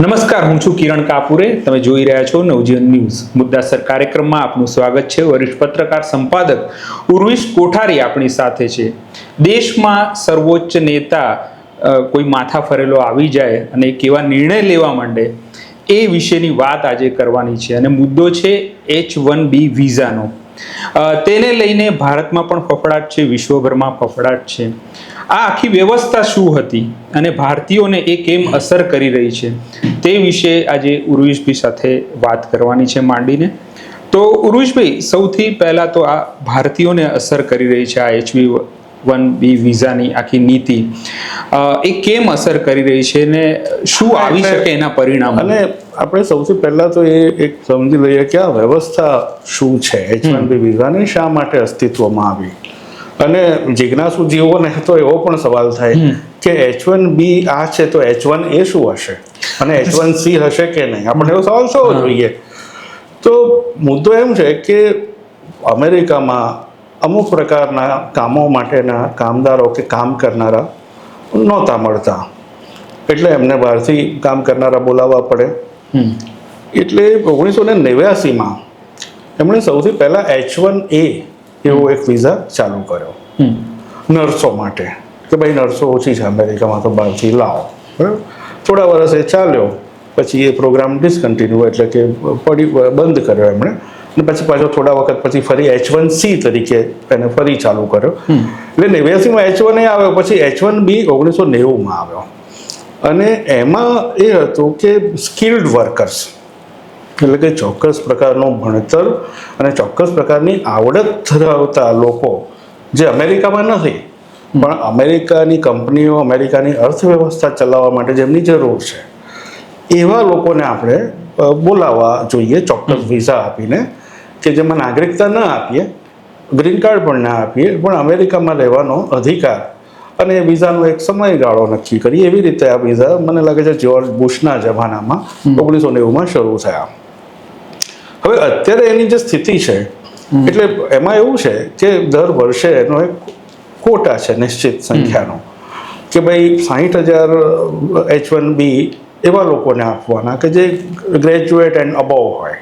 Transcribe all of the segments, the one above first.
નમસ્કાર, હું છું કિરણ કાપુરે. તમે જોઈ રહ્યા છો નવજીવન ન્યૂઝ. મુદ્દાસર કાર્યક્રમમાં આપનું સ્વાગત છે. વરિષ્ઠ પત્રકાર, સંપાદક ઉર્વિશ કોઠારી આપણી સાથે છે. દેશમાં સર્વોચ્ચ નેતા કોઈ માથા ફરેલો આવી જાય અને કેવા નિર્ણય લેવા માંડે, એ વિશેની વાત આજે કરવાની છે. અને મુદ્દો છે એચ વન બી વિઝાનો. તેને લઈને ભારતમાં પણ ફફડાટ છે, વિશ્વભરમાં ફફડાટ છે. આ આખી વ્યવસ્થા શું હતી અને ભારતીયોને એ કેમ અસર કરી રહી છે તે વિશે આજે ઉર્વિશભાઈ સાથે વાત કરવાની છે માંડીને. તો ઉર્વિશભાઈ, સૌથી પહેલાં તો આ ભારતીયોને અસર કરી રહી છે આ એચવી વન બી વિઝાની આખી નીતિ એ કેમ અસર કરી રહી છે ને શું આવી શકે એના પરિણામ? અને આપણે સૌથી પહેલા તો એ એક સમજી લઈએ કે આ વ્યવસ્થા શું છે? એચ વન બી વિઝાની શા માટે અસ્તિત્વમાં આવી? અને જિજ્ઞાસુ જીવોને તો એવો પણ સવાલ થાય કે એચ વન બી આ છે તો એચ વન એ શું હશે? અને એચ વન સી હશે કે નહીં? આપણે એવો સવાલ થવો જોઈએ. તો મુદ્દો એમ છે કે અમેરિકામાં અમુક પ્રકારના કામો માટેના કામદારો કે કામ કરનારા નહોતા મળતા. એટલે એમને બહારથી કામ કરનારા બોલાવવા પડે. એટલે ઓગણીસો ને નેવ્યાસીમાં એમણે સૌથી પહેલાં એચ વન એ એવો એક વિઝા ચાલુ કર્યો. નર્સો માટે. કે ભાઈ નર્સો ઓછી છે અમેરિકામાં તો બહારથી લાવો. બરાબર? થોડા વર્ષ એ ચાલ્યો. પછી એ પ્રોગ્રામ ડિસકન્ટિન્યુ એટલે કે પડી બંધ કર્યો એમણે. અને પછી પાછો થોડા વખત પછી ફરી એચ વન સી તરીકે એને ફરી ચાલુ કર્યો. એટલે નેવ્યાસીમાં એચ વન એ આવ્યો પછી એચ વન બી ઓગણીસો નેવુંમાં આવ્યો. અને એમાં એ હતું કે સ્કિલ્ડ વર્કર્સ એટલે કે ચોક્કસ પ્રકારનું ભણતર અને ચોક્કસ પ્રકારની આવડત ધરાવતા લોકો જે અમેરિકામાં નથી પણ અમેરિકાની કંપનીઓ અમેરિકાની અર્થવ્યવસ્થા ચલાવવા માટે જેમની જરૂર છે એવા લોકોને આપણે બોલાવવા જોઈએ ચોક્કસ વિઝા આપીને. કે જેમાં નાગરિકતા ન આપીએ ગ્રીન કાર્ડ પણ ના આપીએ પણ અમેરિકામાં રહેવાનો અધિકાર અને એ વિઝાનો એક સમયગાળો નક્કી કરીએ એવી રીતે આ વિઝા મને લાગે છે જ્યોર્જ બુશના જમાનામાં ઓગણીસો નેવુંમાં શરૂ થયા. હવે અત્યારે એની જે સ્થિતિ છે એટલે એમાં એવું છે કે દર વર્ષે એનો એક કોટા છે નિશ્ચિત સંખ્યાનો. કે ભાઈ સાહીઠ હજાર એચ વન બી એવા લોકોને આપવાના કે જે ગ્રેજ્યુએટ એન્ડ અબવ હોય.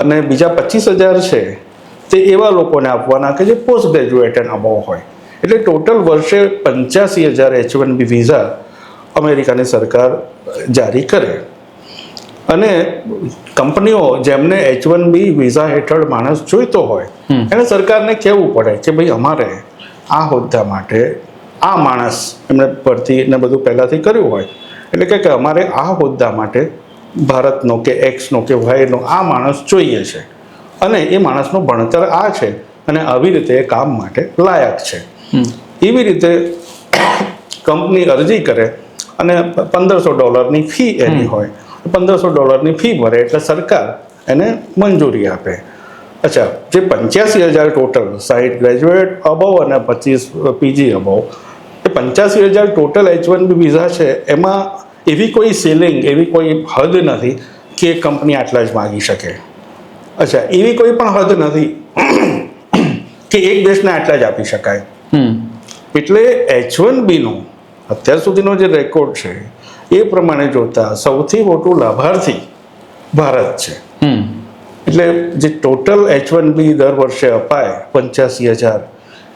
અને બીજા પચીસ હજાર છે તે એવા લોકોને આપવાના કે જે પોસ્ટ ગ્રેજ્યુએટ એન્ડ અબવ હોય. એટલે ટોટલ વર્ષે પંચ્યાસી હજાર એચ વન બી વિઝા અમેરિકાની સરકાર જારી કરે. અને કંપનીઓ જેમને એચ વન બી વિઝા હેઠળ માણસ જોઈતો હોય એને સરકારને કહેવું પડે કે ભાઈ અમારે આ હોદ્દા માટે આ માણસ એમણે ભરતી ને બધું પહેલાંથી કર્યું હોય. એટલે કે કે અમારે આ હોદ્દા માટે ભારતનો કે એક્સનો કે વાયનો આ માણસ જોઈએ છે. અને એ માણસનું ભણતર આ છે અને આવી રીતે એ કામ માટે લાયક છે. એવી રીતે કંપની અરજી કરે અને પંદરસો ડોલરની ફી એની હોય. પંદરસો ડોલરની ફી ભરે એટલે સરકાર એને મંજૂરી આપે. અચ્છા જે પંચ્યાસી હજાર ટોટલ સાઈટ ગ્રેજ્યુએટ અબવ અને પચીસ પીજી અબવ એ પંચ્યાસી હજાર total H one B visa છે એમાં એવી કોઈ સીલિંગ એવી કોઈ હદ નથી કે કંપની આટલા જ માગી શકે. અચ્છા એવી કોઈ પણ હદ નથી કે એક દેશને આટલા જ આપી શકાય. એટલે એચ વન બીનું અત્યાર સુધીનો જે રેકોર્ડ છે એ પ્રમાણે જોતા સૌથી મોટું લાભાર્થી ભારત છે. એટલે જે ટોટલ એચ વન બી દર વર્ષે અપાય પંચ્યાસી હજાર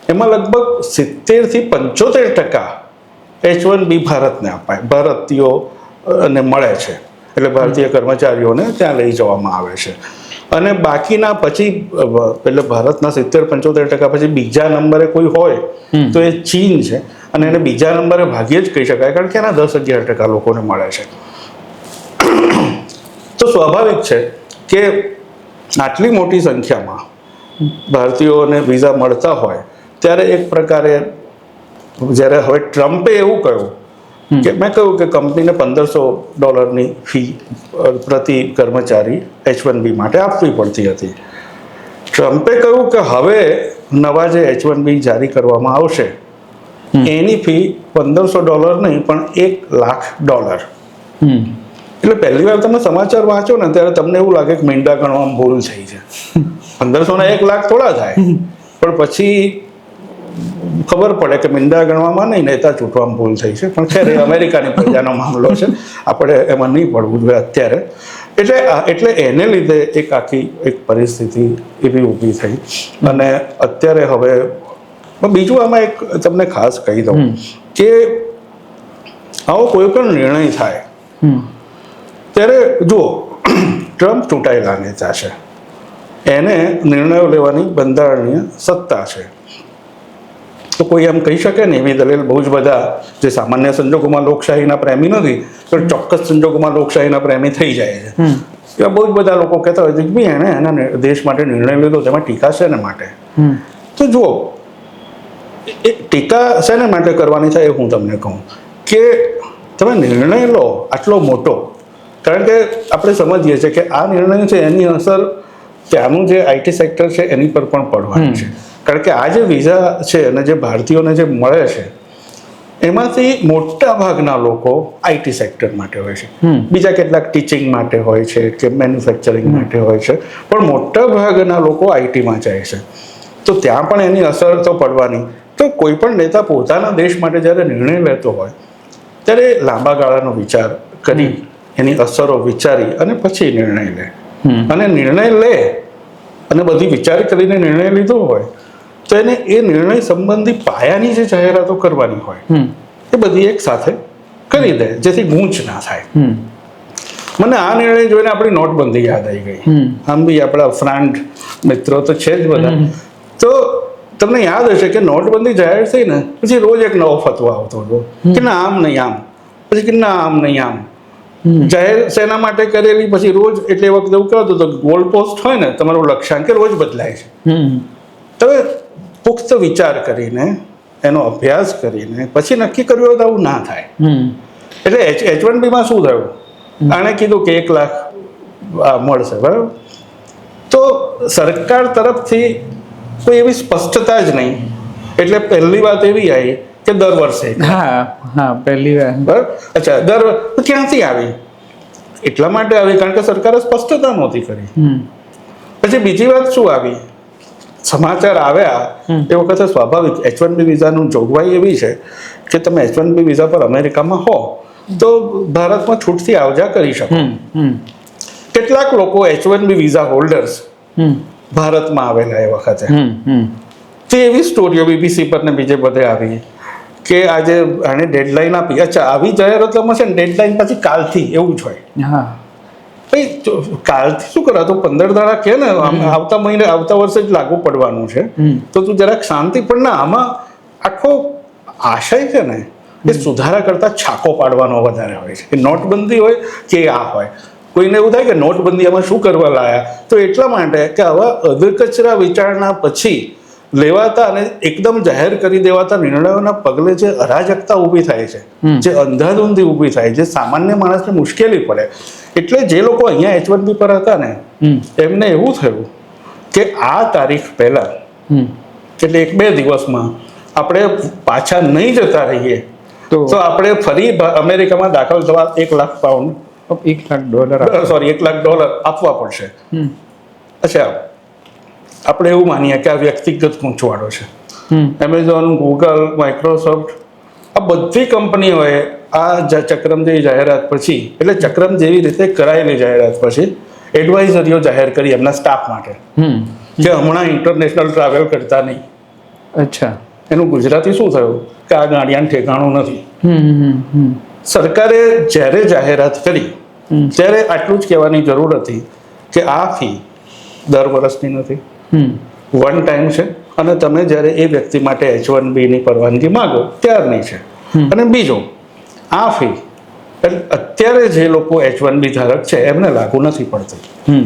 એમાં લગભગ સિત્તેરથી પંચોતેર ટકા એચ વન બી ભારતને અપાય. ભારતીયો અને મળે છે. એટલે ભારતીય કર્મચારીઓને ત્યાં લઈ જવામાં આવે છે. અને બાકીના પછી એટલે ભારતના સિત્તેર પંચોતેર ટકા પછી બીજા નંબરે કોઈ હોય તો એ ચીન છે. અને એને બીજા નંબરે ભાગ્યે જ કહી શકાય કારણ કે એના દસ અગિયાર ટકા લોકોને મળે છે. તો સ્વાભાવિક છે કે આટલી મોટી સંખ્યામાં ભારતીયોને વિઝા મળતા હોય ત્યારે એક પ્રકારે જ્યારે હવે ટ્રમ્પે એવું કહ્યું કે મેં કહ્યું કે કંપનીને પંદરસો ડોલરની ફી પ્રતિ કર્મચારી એચ વન બી માટે આપવી પડતી હતી. ટ્રમ્પે કહ્યું કે હવે નવા જે એચ વન બી જારી કરવામાં આવશે એની ફી પંદરસો ડોલર નહીં પણ એક લાખ ડોલર. એટલે પહેલી વાર તમે સમાચાર વાંચો ને ત્યારે તમને એવું લાગે કે મીંડા ગણવામાં ભૂલ થઈ છે. પંદરસો ને એક લાખ થોડા થાય. પણ પછી ખબર પડે કે મીંડા ગણવામાં નહીં નેતા ચૂંટવામાં ભૂલ થઈ છે. પણ ખેર એ અમેરિકાની પ્રજાનો મામલો છે. આપણે એમાં નહીં પડવું જોઈએ અત્યારે. એટલે એટલે એને લીધે એક આખી એક પરિસ્થિતિ એવી ઊભી થઈ. અને અત્યારે હવે બીજું આમાં એક તમને ખાસ કહી દઉં કે આવો કોઈ પણ નિર્ણય થાય ત્યારે જુઓ ટ્રમ્પ ચૂંટાયેલા નેતા છે એને નિર્ણયો લેવાની બંધારણીય સત્તા છે. તો કોઈ એમ કહી શકે ને એવી દલીલ બહુ જ બધા જે સામાન્ય સંજોગોમાં લોકશાહીના પ્રેમી નથી તો ચોક્કસ સંજોગોમાં લોકશાહીના પ્રેમી થઈ જાય છે. એવા બહુ જ બધા લોકો કહેતા હોય છે કે ભાઈ એણે એના દેશ માટે નિર્ણય લીધો તેમાં ટીકા છે ને માટે તો જુઓ એ ટીકા શેને માટે કરવાની છે એ હું તમને કહું. કે તમે નિર્ણય લો આટલો મોટો કારણ કે આપણે સમજીએ છીએ કે આ નિર્ણય છે એની અસર ત્યાંનું જે આઈટી સેક્ટર છે એની પર પણ પડવાની છે. કારણ કે આ જે વિઝા છે અને જે ભારતીયોને જે મળે છે એમાંથી મોટા ભાગના લોકો આઈટી સેક્ટર માટે હોય છે. બીજા કેટલાક ટીચિંગ માટે હોય છે કે મેન્યુફેક્ચરિંગ માટે હોય છે પણ મોટા ભાગના લોકો આઈટીમાં જાય છે. તો ત્યાં પણ એની અસર તો પડવાની. તો કોઈ પણ નેતા પોતાના દેશ માટે જ્યારે નિર્ણય લેતો હોય ત્યારે લાંબા ગાળાનો વિચાર કરી એની અસરો વિચારી અને પછી નિર્ણય લે. અને નિર્ણય લે અને બધી વિચાર કરીને નિર્ણય લીધો હોય તો એને એ નિર્ણય સંબંધી પાયાની જે જાહેરાતો કરવાની હોય એ બધી એક સાથે કરી દે જેથી ગૂંચ ના થાય. મને આ નિર્ણય જોઈને આપણી નોટબંધી યાદ આવી ગઈ. આમ બી આપણા ફ્રાન્ડ મિત્રો તો છે જ બધા. તો તમને યાદ હશે કે નોટબંધી જાહેર થઈ ને પછી રોજ એક નવો ફતવો આવતો હતો. કે ના આમ નહીં આમ. પછી કે ના આમ નહીં આમ. જાહેર શેના માટે કરેલી પછી રોજ એટલે વખતે એવું કહેતું તો ગોલ પોસ્ટ હોય ને તમારું લક્ષ્યાંક રોજ બદલાય છે. તમે પુખ્ત વિચાર કરીને એનો અભ્યાસ કરીને પછી નક્કી કર્યું હોય તો આવું ના થાય. હમ. એટલે એચ એચ વન બીમાં શું થયું? આણે કીધું કે એક લાખ મળશે બરાબર? તો સરકાર તરફથી કોઈ એવી સ્પષ્ટતા જ નહીં. એટલે પહેલી વાત એવી આવી કે દર વર્ષે. હા હા પહેલી વાર. બરાબર? અચ્છા દર તો ક્યાંથી આવી? એટલા માટે આવી કારણ કે સરકારે સ્પષ્ટતા નહોતી કરી. પછી બીજી વાત શું આવી? સમાચાર આવ્યા એ વખતે સ્વાભાવિક એચ વન બી વિઝાનું જોગવાઈ એવી છે કે તમે એચ વન બી વિઝા પર અમેરિકામાં હો તો ભારતમાં છૂટથી આવજા કરી શકો. કેટલાક લોકો H one B visa holders ભારતમાં આવેલા એ વખતે. તે એવી સ્ટોરીઓ બીબીસી પર ને બીજે બધે આવી કે આજે આને ડેડલાઈન આપી. અચ્છા આવી જાહેરાતોમાં છે ને ડેડલાઈન પછી કાલથી એવું જ હોય. હા. ભાઈ કાલથી શું કરા તો પંદર દાડા કે ને આવતા મહિને આવતા વર્ષે જ લાગુ પડવાનું છે. તો તું જરાક શાંતિ પણ ના આમાં આખો આશય છે ને એ સુધારા કરતા છાકો પાડવાનો વધારે હોય છે. કે નોટબંધી હોય કે આ હોય. કોઈને એવું થાય કે નોટબંધી આમાં શું કરવા લાયા? તો એટલા માટે કે આવા અધકચરા વિચારણા પછી લેવાતા અને એકદમ જાહેર કરી દેવાતા નિર્ણયોના પગલે જે અરાજકતા ઊભી થાય છે જે અંધાધૂંધી ઊભી થાય જે સામાન્ય માણસને મુશ્કેલી પડે. એટલે જે લોકો અહીંયા એચ વન બી પર હતા ને એમને એવું થયું કે આ તારીખ પહેલાં એટલે એક બે દિવસમાં આપણે પાછા નહીં જતા રહીએ તો તો આપણે ફરી અમેરિકામાં દાખલ થવા એક લાખ પાઉન્ડ એક લાખ ડોલર સોરી એક લાખ ડોલર આપવા પડશે. અચ્છા આપણે એવું માનીએ કે આ વ્યક્તિગત પહોંચવાડો છે. એમેઝોન ગૂગલ માઇક્રોસોફ્ટ આ બધી કંપનીઓએ આ જ- ચક્રમ જેવી જાહેરાત પછી એટલે ચક્રમ જેવી રીતે કરાયેલી જાહેરાત પછી એડવાઇઝરીઓ જાહેર કરી એમના સ્ટાફ માટે. કે હમણાં ઇન્ટરનેશનલ ટ્રાવેલ કરતા નહીં. અચ્છા. એનું ગુજરાતી શું થયું? કે આ ગાડિયાનું ઠેકાણું નથી. સરકારે જ્યારે જાહેરાત કરી ત્યારે આટલું જ કહેવાની જરૂર હતી કે આ ફી દર વર્ષની નથી. વન ટાઈમ છે. અને તમે જ્યારે એ વ્યક્તિ માટે એચ વન બીની પરવાનગી માગો ત્યારની છે. અને બીજું આ ફી એટલે અત્યારે જે લોકો એચ વન બી ધારક છે એમને લાગુ નથી પડતી. હમ.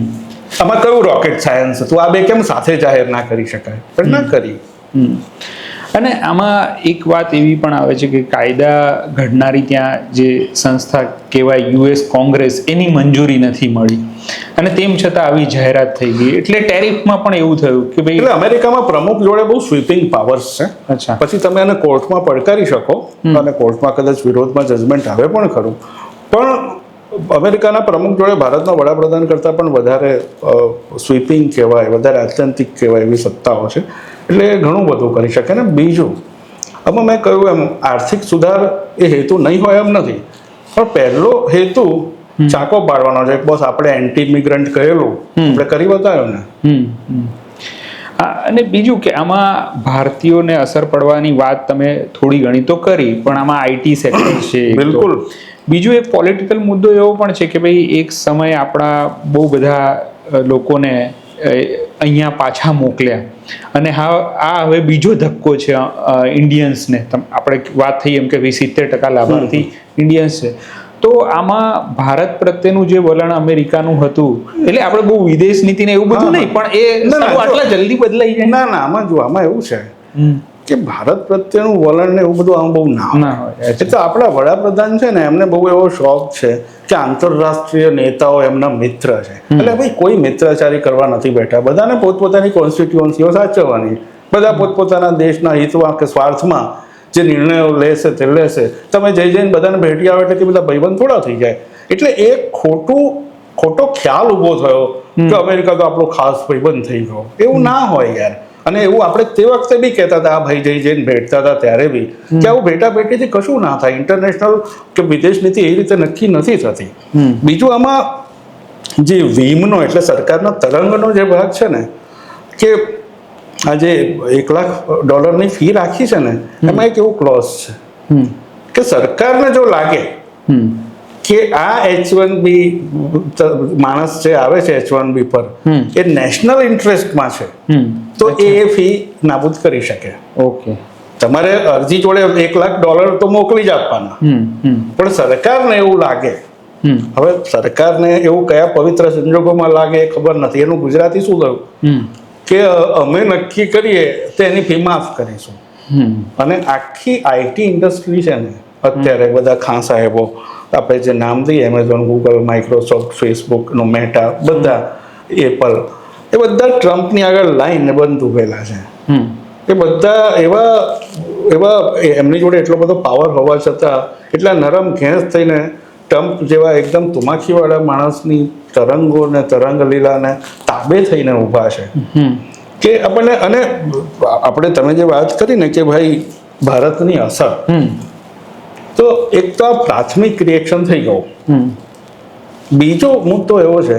કયું રોકેટ સાયન્સ હતું? આ બે કેમ સાથે જાહેર ના કરી શકાય? પણ ના કરી. હમ. અને આમાં એક વાત એવી પણ આવે છે કે કાયદા ઘડનારી ત્યાં જે સંસ્થા કહેવાય યુએસ કોંગ્રેસ એની મંજૂરી નથી મળી. અને તેમ છતાં આવી જાહેરાત થઈ ગઈ. એટલે ટેરિફમાં પણ એવું થયું કે ભાઈ એટલે અમેરિકામાં પ્રમુખ જોડે બહુ સ્વીપિંગ પાવર્સ છે. અચ્છા. પછી તમે એને કોર્ટમાં પડકારી શકો અને કોર્ટમાં કદાચ વિરોધમાં જજમેન્ટ આવે પણ ખરું. પણ અમેરિકાના પ્રમુખ જોડે ભારતના વડાપ્રધાન કરતાં પણ વધારે સ્વીપિંગ કહેવાય વધારે આત્યંતિક કહેવાય એવી સત્તાઓ છે. એટલે ઘણું બધું કરી શકે ને બીજું. આમાં મેં કહ્યું એમ આર્થિક સુધાર એ હેતુ નહીં હોય એમ નથી. પણ પહેલો હેતુ ચાકો પાડવાનો છે. બસ આપણે એન્ટી ઇમિગ્રન્ટ કહેલું આપણે કરી બતાવ્યું ને. અને બીજું કે આમાં ભારતીયોને અસર પડવાની વાત તમે થોડી ઘણી તો કરી પણ આમાં આઈટી સેક્ટર છે બિલકુલ. બીજું એક પોલિટિકલ મુદ્દો એવો પણ છે કે ભાઈ એક સમય આપણા બહુ બધા લોકોને અહીંયા પાછા મોકલ્યા. અને હા આ હવે બીજો ધક્કો છે ઇન્ડિયન્સને. આપણે વાત થઈ એમ કે વીસ સિત્તેર ટકા લાભાર્થી ઇન્ડિયન્સ છે. તો આમાં ભારત પ્રત્યેનું જે વલણ અમેરિકાનું હતું એટલે આપણે બહુ વિદેશ નીતિ ને એવું બધું નહીં પણ એ આટલા જલ્દી બદલાઈ જાય. ના ના આમાં જો આમાં એવું છે. કે ભારત પ્રત્યેનું વલણ ને એવું બધું આમ બહુ ના હોય. ના હોય. એ તો આપણા વડાપ્રધાન છે ને એમને બહુ એવો શોખ છે કે આંતરરાષ્ટ્રીય નેતાઓ એમના મિત્ર છે. એટલે ભાઈ કોઈ મિત્રાચારી કરવા નથી બેઠા. બધાને પોતપોતાની કોન્સ્ટિટ્યુઅન્સીઓ સાચવવાની. બધા પોતપોતાના દેશના હિતમાં કે સ્વાર્થમાં જે નિર્ણયો લેશે તે લેશે. તમે જઈ જઈને બધાને ભેટી આવે એટલે બધા ભાઈબંધ થોડા થઈ જાય. એટલે એ ખોટું ખોટો ખ્યાલ ઊભો થયો કે અમેરિકા તો આપણો ખાસ ભાઈબંધ થઈ ગયો. એવું ના હોય યાર. અને એવું આપણે તે વખતે બી કહેતા હતા આ ભાઈ જઈ જઈને ભેટતા હતા ત્યારે બી કે આવું ભેટા ભેટીથી કશું ના થાય ઇન્ટરનેશનલ કે વિદેશ નીતિ એ રીતે નક્કી નથી થતી બીજું આમાં જે વીમનો એટલે સરકારના તરંગનો જે ભાગ છે ને કે આ જે એક લાખ ડોલરની ફી રાખી છે ને એમાં એક એવું ક્લોઝ છે. કે સરકારને જો લાગે. કે આ એચ વન બી માણસ જે આવે છે એચ વન બી પર. એ નેશનલ ઇન્ટરેસ્ટમાં છે. તો એ ફી નાબૂદ કરી શકે. ઓકે. તમારે અરજી જોડે એક લાખ ડોલર તો મોકલી જ આપવાના. પણ સરકારને એવું લાગે. હવે સરકારને એવું કયા પવિત્ર સંજોગોમાં લાગે એ ખબર નથી. એનું ગુજરાતી શું થયું? કે અમે નક્કી કરીએ તો એની ફી માફ કરીશું. અને આખી આઈટી ઇન્ડસ્ટ્રી છે ને અત્યારે બધા ખાં સાહેબો આપણે જે નામ દઈએ એમેઝોન ગૂગલ માઇક્રોસોફ્ટ ફેસબુક નો મેટા બધા એપલ એ બધા ટ્રમ્પની આગળ લાઈન બંધ ઉભેલા છે. એ બધા એવા એવા એમની જોડે એટલો બધો પાવર હોવા છતાં એટલા નરમ ઘેંસ થઈને ટ્રમ્પ જેવા એકદમ તુમાખીવાળા માણસની તરંગો ને તરંગ લીલાને તાબે થઈને ઊભા છે. કે આપણને અને આપણે તમે જે વાત કરી ને કે ભાઈ ભારતની અસર તો એક તો આ પ્રાથમિક રિએક્શન થઈ ગયું. બીજો મુદ્દો એવો છે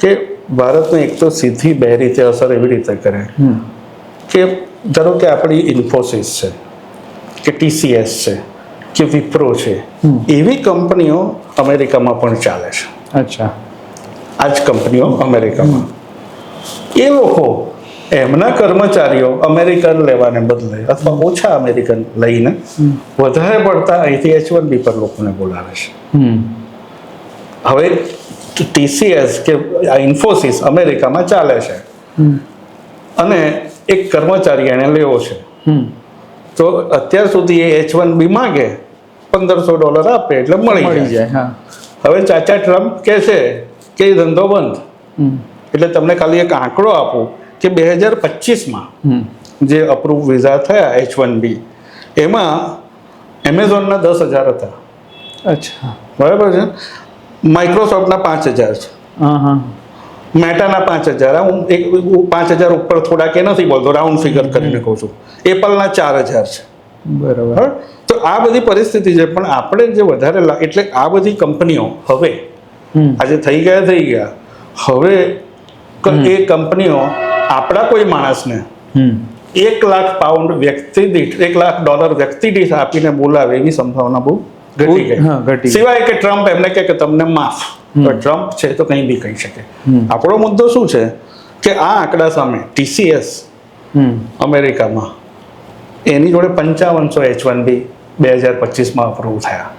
કે ભારતને એક તો સીધી બે રીતે અસર એવી રીતે કરે. કે ધારો કે આપણી ઇન્ફોસિસ છે કે ટીસીએસ છે કે વિપ્રો છે એવી કંપનીઓ અમેરિકામાં પણ ચાલે છે. અચ્છા. આ જ કંપનીઓ અમેરિકામાં. એ લોકો એમના કર્મચારીઓ અમેરિકન લેવાને બદલે અથવા ઓછા અમેરિકન લઈને વધારે પડતા અહીંથી એચ વન બી પર લોકોને બોલાવે છે. હવે ટીસીએસ કે આ ઇન્ફોસિસ અમેરિકામાં ચાલે છે. અને એક કર્મચારી એને લેવો છે. તો અત્યાર સુધી એ એચ વન બી માગે પંદરસો ડોલર આપે એટલે મળી જાય હવે ચાચા ટ્રમ્પ કહે છે કે એ ધંધો બંધ. એટલે તમને ખાલી એક આંકડો આપું કે બે હજાર પચીસમાં. જે અપ્રૂવ વિઝા થયા એચ વન બી એમાં એમેઝોનના દસ હજાર હતા અચ્છા બરાબર છે માઇક્રોસોફ્ટના પાંચ હજાર છે. મેટાના પાંચ હજાર. હું એક પાંચ હજાર ઉપર થોડા કે નથી બોલતો રાઉન્ડ ફિગર કરીને કહું છું. એપલના ચાર હજાર છે. બરાબર. તો આ બધી પરિસ્થિતિ છે પણ આપણે જે વધારે એટલે આ બધી કંપનીઓ હવે આજે થઈ ગયા થઈ ગયા. હવે એ કંપનીઓ આપણા કોઈ માણસને એક લાખ પાઉન્ડ વ્યક્તિ દીઠ એક લાખ ડોલર વ્યક્તિ દીઠ આપીને બોલાવે એવી સંભાવના બહુ ઘટી ગઈ. સિવાય કે ટ્રમ્પ એમને કહે કે તમને માફ. ટ્રમ્પ છે તો કંઈ બી કહી શકે. આપણો મુદ્દો શું છે? કે આ આંકડા સામે ટીસીએસ હમ. અમેરિકામાં એની જોડે પંચાવનસો એચ વન બી બે હજાર પચીસમાં અપ્રૂવ થયા.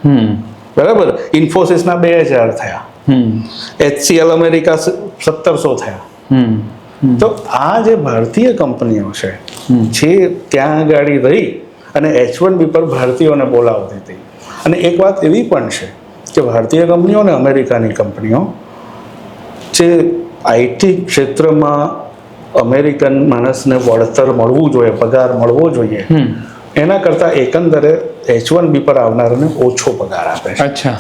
બરાબર? ઇન્ફોસિસના બે હજાર થયા. હમ. એચસીએલ અમેરિકા સત્તરસો થયા. તો આ જે ભારતીય કંપનીઓ છે જે ત્યાં આગળ રહી અને એચ વન બી પર ભારતીયોને બોલાવતી હતી અને એક વાત એવી પણ છે કે ભારતીય કંપનીઓ અને અમેરિકાની કંપનીઓ જે આઈટી ક્ષેત્રમાં અમેરિકન માણસને વળતર મળવું જોઈએ પગાર મળવો જોઈએ. એના કરતાં એકંદરે એચ વન બી પર આવનારને ઓછો પગાર આપે છે. અચ્છા.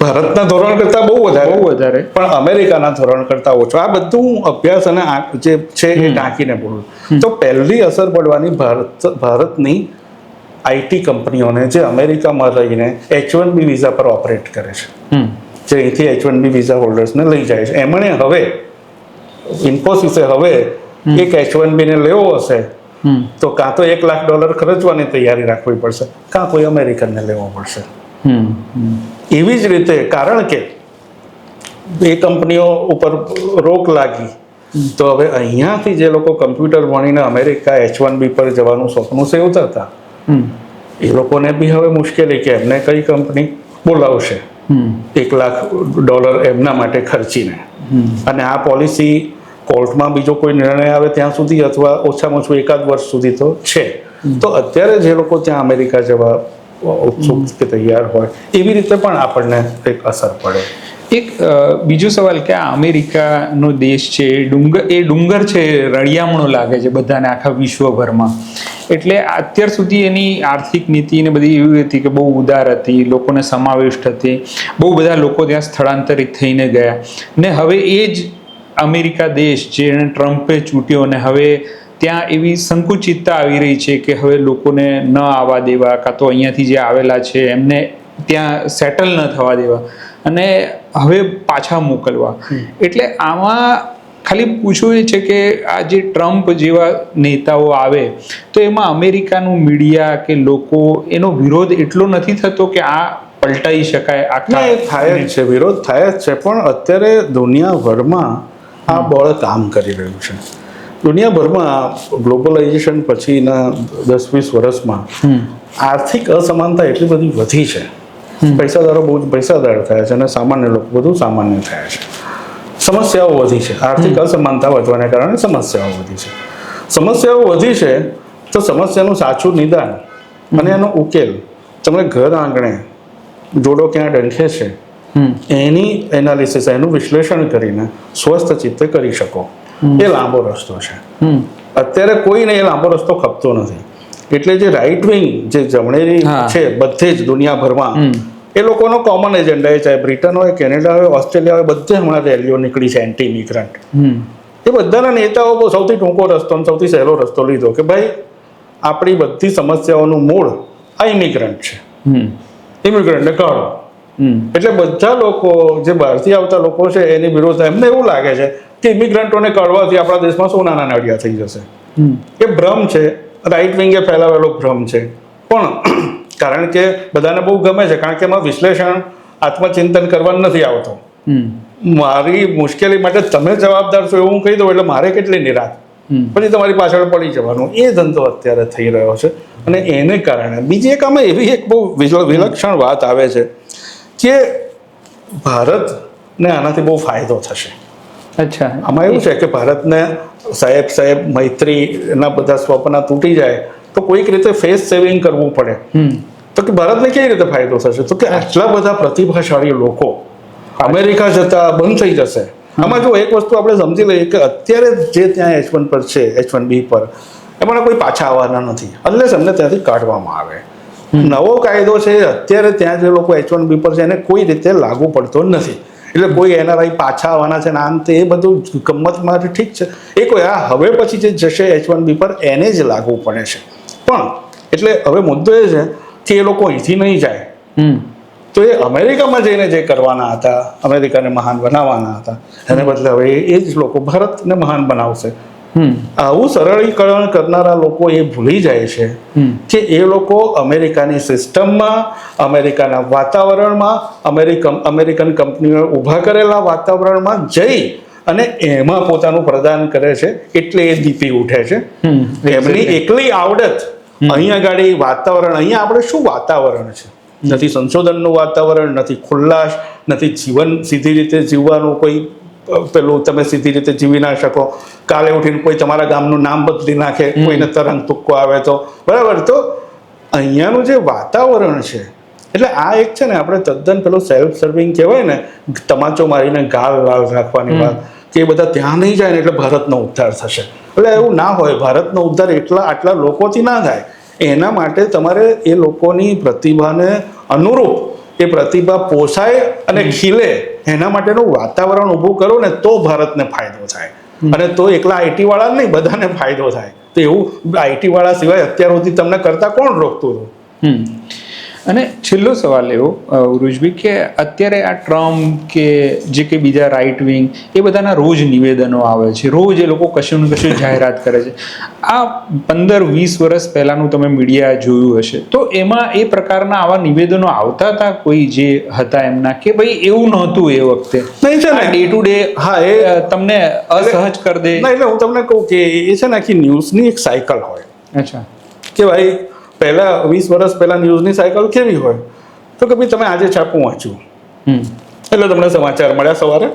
ભારતના ધોરણ કરતાં બહુ વધારે. બહુ વધારે. પણ અમેરિકાના ધોરણ કરતાં ઓછો. આ બધું અભ્યાસ અને જે છે એ ટાંકીને બોલું. તો પહેલી અસર પડવાની ભારત ભારતની આઈટી કંપનીઓને જે અમેરિકામાં રહીને એચ વન બી વિઝા પર ઓપરેટ કરે છે. જે અહીંથી એચ વન બી વિઝા હોલ્ડર્સને લઈ જાય છે. એમણે હવે ઇન્ફોસિસે હવે એક એચ વન બીને લેવો હશે તો કાં તો એક લાખ ડોલર ખર્ચવાની તૈયારી રાખવી પડશે કાં કોઈ અમેરિકનને લેવો પડશે. એવી જ રીતે કારણ કે એ કંપનીઓ ઉપર રોક લાગી તો હવે અહીંયાથી જે લોકો કમ્પ્યુટર ભણીને અમેરિકા એચ વન બી પર જવાનું સપનું સેવતા હતા એ લોકોને બી હવે મુશ્કેલી કે એમને કઈ કંપની બોલાવશે? હમ. એક લાખ ડોલર એમના માટે ખર્ચીને. અને આ પોલિસી કોર્ટમાં બીજો કોઈ નિર્ણય આવે ત્યાં સુધી અથવા ઓછામાં ઓછું એકાદ વર્ષ સુધી તો છે. તો અત્યારે જે લોકો ત્યાં અમેરિકા જવા ઉત્સુક કે તૈયાર હોય એવી રીતે પણ આપણને એક અસર પડે. એક બીજો સવાલ કે આ અમેરિકાનો દેશ છે ડુંગર, એ ડુંગર છે, રળિયામણો લાગે છે બધાને આખા વિશ્વભરમાં. એટલે અત્યાર સુધી એની આર્થિક નીતિ ને બધી એવી હતી કે બહુ ઉદાર હતી, લોકોને સમાવિષ્ટ હતી, બહુ બધા લોકો ત્યાં સ્થળાંતરિત થઈને ગયા. ને હવે એ જ અમેરિકા દેશ જેણે ટ્રમ્પે ચૂંટ્યો ને હવે ત્યાં એવી સંકુચિતતા આવી રહી છે કે હવે લોકોને ન આવવા દેવા, કાં તો અહીંયાથી જે આવેલા છે, એમને ત્યાં સેટલ ન થવા દેવા. અને હવે પાછા મોકલવા. એટલે આમાં ખાલી પૂછવું એ છે કે આ જે ટ્રમ્પ જેવા નેતાઓ આવે તો એમાં અમેરિકાનું મીડિયા કે લોકો એનો વિરોધ એટલો નથી થતો કે આ પલટાઈ શકાય આખા થાય જ છે વિરોધ થાય જ છે પણ અત્યારે દુનિયાભરમાં આ બળ કામ કરી રહ્યું છે. દુનિયાભરમાં ગ્લોબલાઇઝેશન પછીના દસ વીસ વર્ષમાં આર્થિક અસમાનતા એટલી બધી વધી છે. પૈસાદારો બહુ જ પૈસાદાર થયા છે અને સામાન્ય લોકો બધું સામાન્ય થયા છે. સમસ્યાઓ વધી છે. આર્થિક અસમાનતા વધવાને કારણે સમસ્યાઓ વધી છે. સમસ્યાઓ વધી છે તો સમસ્યાનું સાચું નિદાન અને એનો ઉકેલ તમે ઘર આંગણે જોડો ક્યાં ડંખે છે એની એનાલિસિસ એનું વિશ્લેષણ કરીને સ્વસ્થ ચિત્તે કરી શકો. એ લાંબો રસ્તો છે. અત્યારે કોઈને એ લાંબો રસ્તો ખપતો નથી. એટલે જે રાઈટ વિંગ જે જમણેરી છે બધે જ દુનિયાભરમાં. એ લોકોનો કોમન એજન્ડા એ ચાહે બ્રિટન હોય કેનેડા હોય ઓસ્ટ્રેલિયા હોય બધે હમણાં રેલીઓ નીકળી છે એન્ટી ઇમિગ્રન્ટ હમ. એ બધાના નેતાઓ બહુ સૌથી ટૂંકો રસ્તો અને સૌથી સહેલો રસ્તો લીધો કે ભાઈ આપણી બધી સમસ્યાઓનું મૂળ આ ઇમિગ્રન્ટ છે. હમ. ઇમિગ્રન્ટને કાઢો એટલે બધા લોકો જે બહારથી આવતા લોકો છે એની વિરોધ એમને એવું લાગે છે કે ઇમિગ્રન્ટોને કાઢવાથી આપણા દેશમાં સોનાના નાડિયા થઈ જશે. એ ભ્રમ છે. રાઇટ વિંગે ફેલાવેલો ભ્રમ છે. પણ કારણ કે બધાને બહુ ગમે છે કારણ કે એમાં વિશ્લેષણ આત્મચિંતન કરવાનું નથી આવતો. મારી મુશ્કેલી માટે તમે જવાબદાર છો એવું હું કહી દઉં એટલે મારે કેટલી નિરાશ. પછી તમારી પાછળ પડી જવાનું. એ ધંધો અત્યારે થઈ રહ્યો છે. અને એને કારણે બીજી એક આમાં એવી એક બહુ વિલ- વિલક્ષણ વાત આવે છે કે ભારતને આનાથી બહુ ફાયદો થશે. અચ્છા. આમાં એવું છે કે ભારતને સાહેબ સાહેબ મૈત્રીના બધા સ્વપ્ના તૂટી જાય તો કોઈક રીતે ફેસ સેવિંગ કરવું પડે. તો કે ભારતને કેવી રીતે ફાયદો થશે? તો કે આટલા બધા પ્રતિભાશાળી લોકો અમેરિકા જતા બંધ થઈ જશે. આમાં જો એક વસ્તુ આપણે સમજી લઈએ કે અત્યારે જે ત્યાં એચ વન પર છે એચ વન બી પર એમાં કોઈ પાછા આવવાના નથી. અનલેસ એમને ત્યાંથી કાઢવામાં આવે. નવો કાયદો છે અત્યારે ત્યાં જે લોકો એચ વન બી પર છે એને કોઈ રીતે લાગુ પડતો નથી. એટલે કોઈ એનઆરઆઈ પાછા આવવાના છે ને આમ તે એ બધું ગમતમાં ઠીક છે. એ કોઈ આ હવે પછી જે જશે એચ વન બી પર એને જ લાગુ પડે છે. પણ એટલે હવે મુદ્દો એ છે કે એ લોકો અહીંથી નહીં જાય. હમ. તો એ અમેરિકામાં જઈને જે કરવાના હતા અમેરિકાને મહાન બનાવવાના હતા એને બદલે હવે એ જ લોકો ભારતને મહાન બનાવશે. આવું સરળીકરણ કરનારા લોકો એ ભૂલી જાય છે કે એ લોકો અમેરિકાની સિસ્ટમમાં અમેરિકાના વાતાવરણમાં અમેરિકન અમેરિકન કંપનીઓ ઊભા કરેલા વાતાવરણમાં જઈ અને એમાં પોતાનું પ્રદાન કરે છે એટલે એ દીપી ઉઠે છે. એમની એકલી આવડત અહીંયા ગાડી વાતાવરણ અહીંયા આપણે શું વાતાવરણ છે? નથી સંશોધનનું વાતાવરણ નથી ખુલ્લાશ નથી જીવન સીધી રીતે જીવવાનું કોઈ પેલું તમે સીધી રીતે જીવી ના શકો. કાલે ઉઠીને કોઈ તમારા ગામનું નામ બદલી નાખે કોઈને તરંગ તુક્કો આવે તો. બરાબર? તો અહીંયાનું જે વાતાવરણ છે એટલે આ એક છે ને આપણે તદ્દન પેલું સેલ્ફ સર્વિંગ કહેવાય ને તમાચો મારીને ગાલ લાલ રાખવાની વાત. કે એ બધા ત્યાં નહીં જાય ને એટલે ભારતનો ઉદ્ધાર થશે. એટલે એવું ના હોય. ભારતનો ઉદ્ધાર એટલા આટલા લોકોથી ના થાય. એના માટે તમારે એ લોકોની પ્રતિભાને અનુરૂપ એ પ્રતિભા પોસાય અને ખીલે. એના માટેનું વાતાવરણ ઊભું કરો ને તો ભારતને ફાયદો થાય. અને તો એકલા આઈટી વાળા નહીં બધાને ફાયદો થાય. તો એવું આઈટી વાળા સિવાય અત્યાર સુધી તમને કરતા કોણ રોકતું હતું? અને છેલ્લો સવાલ એવો ઉરુજભાઈ કે અત્યારે આ ટ્રમ્પ કે જે કે બીજા રાઇટ વિંગ એ બધાના રોજ નિવેદનો આવે છે રોજ એ લોકો કશું ને કશું જાહેરાત કરે છે. આ પંદર વીસ વર્ષ પહેલાંનું તમે મીડિયા જોયું હશે તો એમાં એ પ્રકારના આવા નિવેદનો આવતા હતા કોઈ જે હતા એમના? કે ભાઈ એવું નહોતું એ વખતે? નહીં છે ને. ડે ટુ ડે હા, એ- તમને અસહજ કરી દે? એટલે હું તમને કહું કે એ છે ને આખી ન્યૂઝની એક સાયકલ હોય. અચ્છા. કે ભાઈ પહેલા વીસ વર્ષ પહેલા ન્યૂઝની સાયકલ કેવી હોય? તો કે ભાઈ તમે આજે છાપું વાંચ્યું. એટલે તમને સમાચાર મળ્યા સવારે.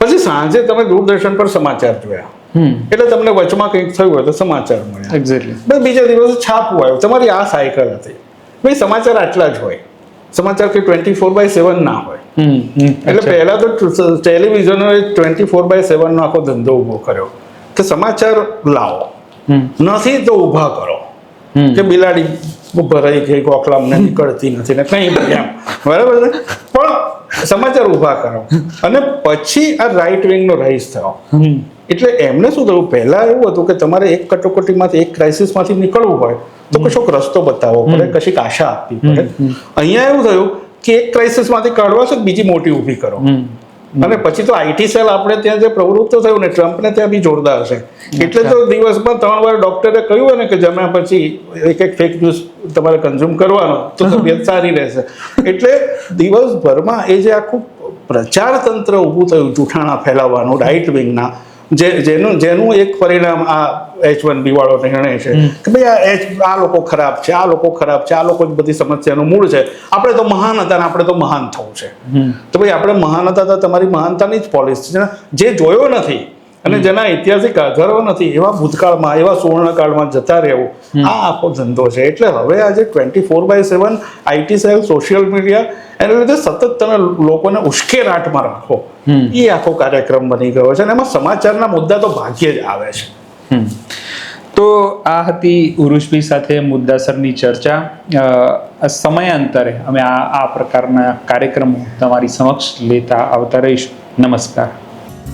પછી સાંજે તમે દૂરદર્શન પર સમાચાર જોયા. એટલે તમને વચમાં કંઈક થયું હોય તો સમાચાર મળ્યા. એક્ઝેક્ટલી બસ બીજા દિવસે છાપું આવ્યું તમારી આ સાયકલ હતી. ભાઈ સમાચાર આટલા જ હોય. સમાચાર કે ટ્વેન્ટી ફોર બાય સેવન ના હોય. એટલે પહેલા તો ટેલિવિઝનો ટ્વેન્ટી ફોર બાય સેવનનો આખો ધંધો ઊભો કર્યો. કે સમાચાર લાવો. નથી તો ઊભા કરો. કે બિલાડી ભરાઈ ગઈ ગોખલા અમને નીકળતી નથી ને કંઈ એમ. બરાબર ને પણ સમાચાર ઊભા કરો. અને પછી આ રાઈટ વિંગનો રહીશ થયો. એટલે એમને શું થયું? પહેલા એવું હતું કે તમારે એક કટોકટીમાંથી એક ક્રાઇસિસમાંથી નીકળવું હોય તો કશોક રસ્તો બતાવવો પડે કશીક આશા આપવી પડે. અહીંયા એવું થયું કે એક ક્રાઇસિસમાંથી કાઢવા છે બીજી મોટી ઊભી કરો. અને પછી તો આઈટી સેલ આપણે ત્યાં જે પ્રવૃત્ત થયું ને ટ્રમ્પને ત્યાં બી જોરદાર છે. એટલે તો દિવસમાં ત્રણ વાર ડોક્ટરે કહ્યું ને કે જમ્યા પછી એક એક ફેક ન્યૂઝ તમારે કન્ઝ્યુમ કરવાનો તો તબિયત સારી રહેશે. એટલે દિવસભરમાં એ જે આખું પ્રચાર તંત્ર ઊભું થયું જૂઠાણા ફેલાવવાનું રાઇટ વિંગના જે જેનું જેનું એક પરિણામ આ એચ વન બી વાળો નિર્ણય છે કે ભાઈ આ એચ આ લોકો ખરાબ છે આ લોકો ખરાબ છે આ લોકો જ બધી સમસ્યાનું મૂળ છે. આપણે તો મહાન હતા ને આપણે તો મહાન થવું છે. તો ભાઈ આપણે મહાન હતા તો તમારી મહાનતાની જ પોલિસી છે જે જોયો નથી અને જેના ઐતિહાસિક આધારો નથી એવા ભૂતકાળમાં એવા સુવર્ણકાળમાં જતા રહેવું આ આખો ધંધો છે. એટલે હવે આજે twenty four by seven IT cell social media એના લીધે સતત તમે લોકોને ઉશ્કેરાટમાં રાખો. એ આખો કાર્યક્રમ બની ગયો છે અને એમાં સમાચારના મુદ્દા તો ભાગ્યે જ આવે છે. તો આ હતી ઉરુષભાઈ સાથે મુદ્દાસરની ચર્ચા. સમયાંતરે અમે આ આ પ્રકારના કાર્યક્રમો તમારી સમક્ષ લેતા આવતા રહીશું. નમસ્કાર.